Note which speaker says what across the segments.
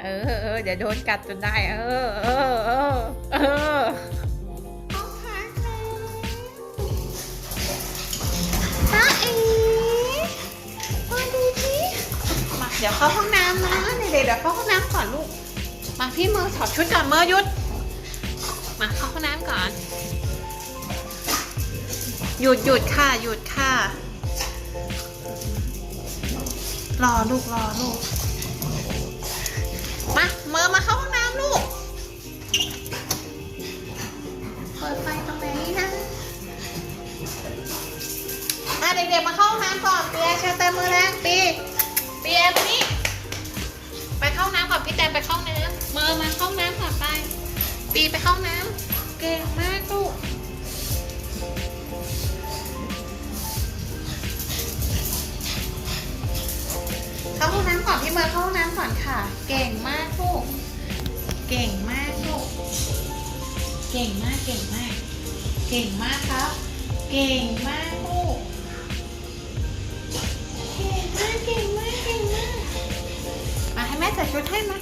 Speaker 1: เออเออ เดี๋ยวโดนกัดจนได้ เออ เออ เออ เออเอาค่ะตาเอ๋มาดูสิมาเดี๋ยวเข้าห้องน้ำนะเด็กๆเดี๋ยวเข้าห้องน้ำก่อนลูก มาพี่เมอร์ถอดชุดก่อนเมอร์หยุด มาเข้าห้องน้ำก่อน หยุดหยุดค่ะ หยุดค่ะ รอลูกรอลูก มาเมอร์มาเข้าห้องน้ำลูก เปิดไฟตรงไหนนะอะเด็กๆมาเข้าห้องน้ำก่อนเปียเชิญเต็มมือแรงปีเปียมานี่ไปเข้าห้องน้ำก่อนพี่แตนไปเข้าห้องน้ำเมอร์มาเข้าห้องน้ำก่อนไป ปีไปเข้าห้องน้ำเก่งมากลูก เข้าห้องน้ำก่อนพี่เมย์เข้าห้องน้ำก่อนค่ะ เก่งมากลูก เก่งมากลูก เก่งมากเก่งมาก เก่งมากครับ เก่งมากลูก เก่งมากเก่งมากเก่งมากมาให้แม่ใส่ชุดให้มา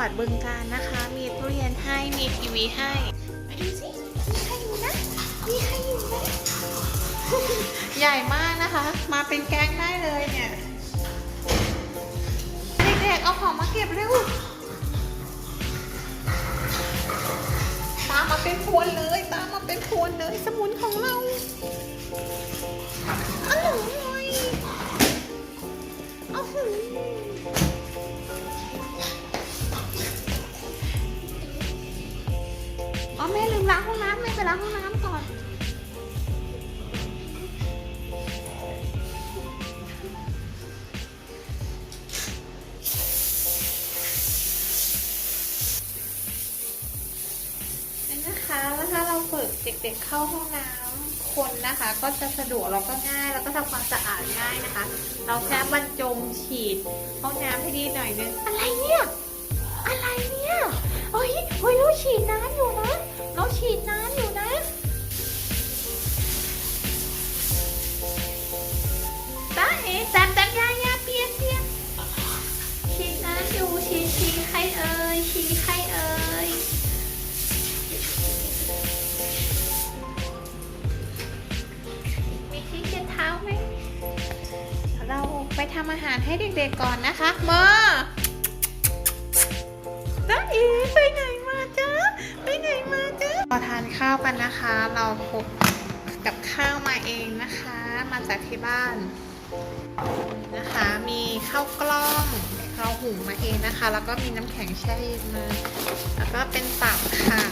Speaker 1: วัดบึงกาฬนะคะ มีตู้เย็นให้ มีทีวีให้ไปดูสิมีใครอยู่นะ มีใครอยู่นะ ใหญ่มากนะคะ มาเป็นแก๊งได้เลยเนี่ย เด็กๆ เอาของมาเก็บเร็ว ตามมาเป็นพวนเลย ตามมาเป็นพวนเลย สมุนของเราอร่อยเอาหื อ๋อแม่ลืมล้างห้องน้ำแม่ไปล้างห้องน้ำก่อนนี่นะคะแล้วถ้าเราฝึกเด็กๆเข้าห้องน้ำคนนะคะ ก็จะสะดวกแล้วก็ง่ายแล้วก็ทำความสะอาดง่ายนะคะ เราแค่บรรจงฉีดห้องน้ำให้ดีหน่อยนึงอะไรเนี่ย อะไรเนี่ยเฮ้ยเฮ้ยเราฉีดน้ำอยู่นะ ทำอาหารให้เด็กๆก่อนนะคะมอจ้าเอ๋ไปไหนมาจ๊ะไปไหนมาจ๊ะพอทานข้าวกันนะคะ เราพกกับข้าวมาเองนะคะ มาจากที่บ้านนะคะ มีข้าวกล้องเราหุงมาเองนะคะ แล้วก็มีน้ำแข็งแช่เย็นมาแล้วก็เป็นตับค่ะ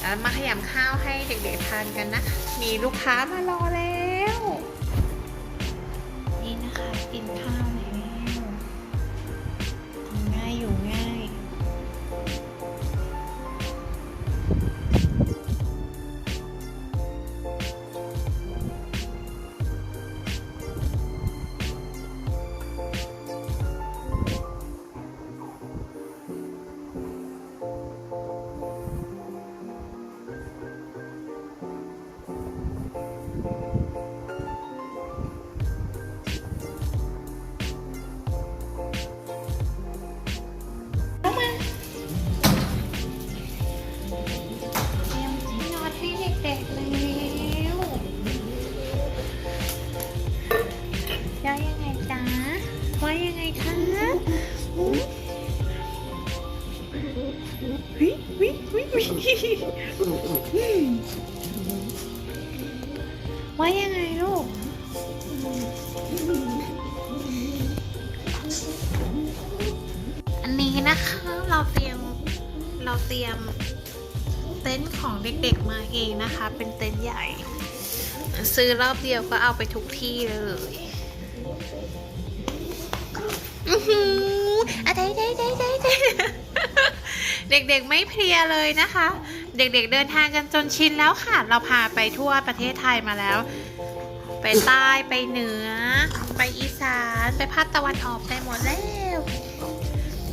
Speaker 1: แล้วมาขยำข้าวให้เด็กๆทานกันนะ มีลูกค้ามารอแล้ว Thank you. ว่ายังไงลูก อันนี้นะคะ เราเตรียมเราเตรียมเต็นท์ของเด็กๆมาเองนะคะ เป็นเต็นท์ใหญ่ ซื้อรอบเดียวก็เอาไปทุกที่เลยอือหืออะไรได้ไดไดไดเด็กๆไม่เพลียเลยนะคะ เด็กๆเดินทางกันจนชินแล้วค่ะ เราพาไปทั่วประเทศไทยมาแล้ว ไปใต้ไปเหนือ ไปอีสานไปภาคตะวันออกไปหมดแล้ว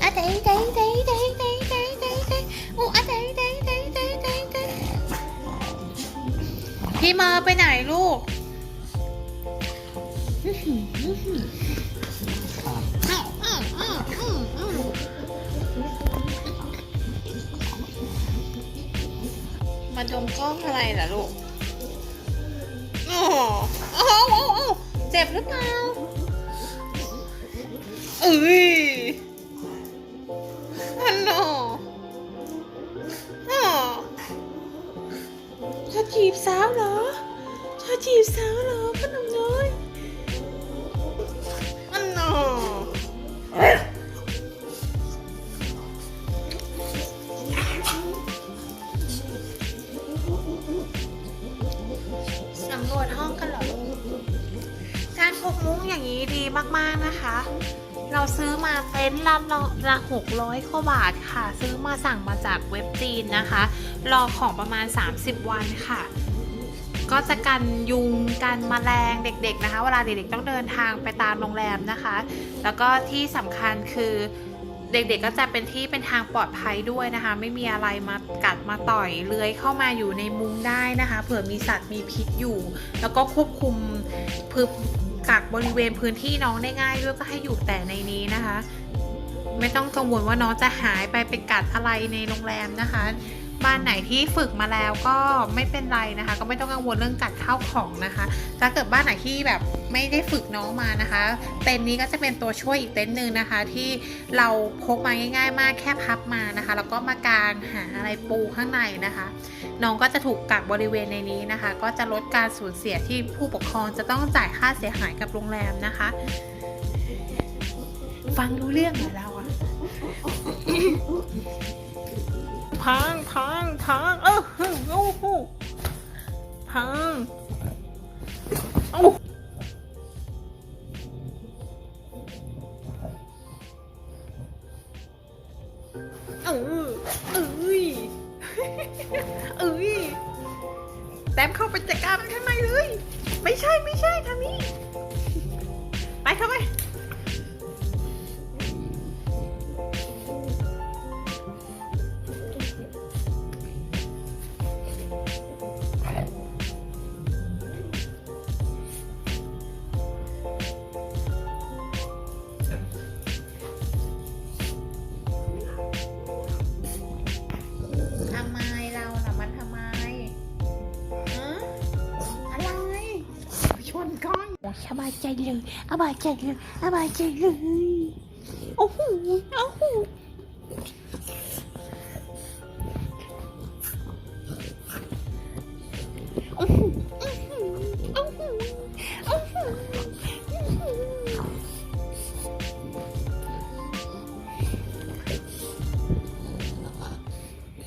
Speaker 1: อะเดยเดยเดยเดยเดยเดเดเดโอ้อะเดยเดยเดยเดยเดเดพี่มาไปไหนลูก มาดมกล้องอะไรล่ะลูกโอ้โอ้โอ้เจ็บหรือเปล่าเอ้ยอันโนอ๋อเธอจีบสาวเหรอเธอจีบสาวเหรอขนมน้อย นะคะ เราซื้อมาเต็นท์ละละหกร้อยกว่าบาทค่ะ ซื้อมาสั่งมาจากเว็บจีนนะคะ รอของประมาณ 30 วันค่ะ ก็จะกันยุงกันแมลงเด็กๆนะคะ เวลาเด็กๆต้องเดินทางไปตามโรงแรมนะคะ แล้วก็ที่สำคัญคือเด็กๆก็จะเป็นที่เป็นทางปลอดภัยด้วยนะคะ ไม่มีอะไรมากัดมาต่อยเลื้อยเข้ามาอยู่ในมุ้งได้นะคะ เผื่อมีสัตว์มีพิษอยู่ แล้วก็ควบคุมพื้น กักบริเวณพื้นที่น้องได้ง่ายด้วยก็ให้อยู่แต่ในนี้นะคะ ไม่ต้องกังวลว่าน้องจะหายไปไปกัดอะไรในโรงแรมนะคะ บ้านไหนที่ฝึกมาแล้วก็ไม่เป็นไรนะคะ ก็ไม่ต้องกังวลเรื่องกัดข้าวของนะคะถ้าเกิดบ้านไหนที่แบบไม่ได้ฝึกน้องมานะคะ เต็นท์นี้ก็จะเป็นตัวช่วยอีกเต็นท์หนึ่งนะคะ ที่เราพกมาง่าย ๆ มากแค่พับมานะคะ แล้วก็มากางหาอะไรปูข้างในนะคะ น้องก็จะถูกกักบริเวณในนี้นะคะ ก็จะลดการสูญเสียที่ผู้ปกครองจะต้องจ่ายค่าเสียหายกับโรงแรมนะคะ ฟังรู้เรื่องเหรอเราอะพังพัง พังเออฮึโอ้โหพังโอ้เออเอ้ยเอ้ยแต้มเข้าไปจัดการมันข้างในเลย ไม่ใช่ไม่ใช่ทางนี้ ไปเข้าไป ไมเราล่ะมันทำไมฮะอะไรชนก้อน
Speaker 2: โอ้สบายใจเลยสบายใจเลยสบายใจเลย
Speaker 1: โอ้โหโอ้โห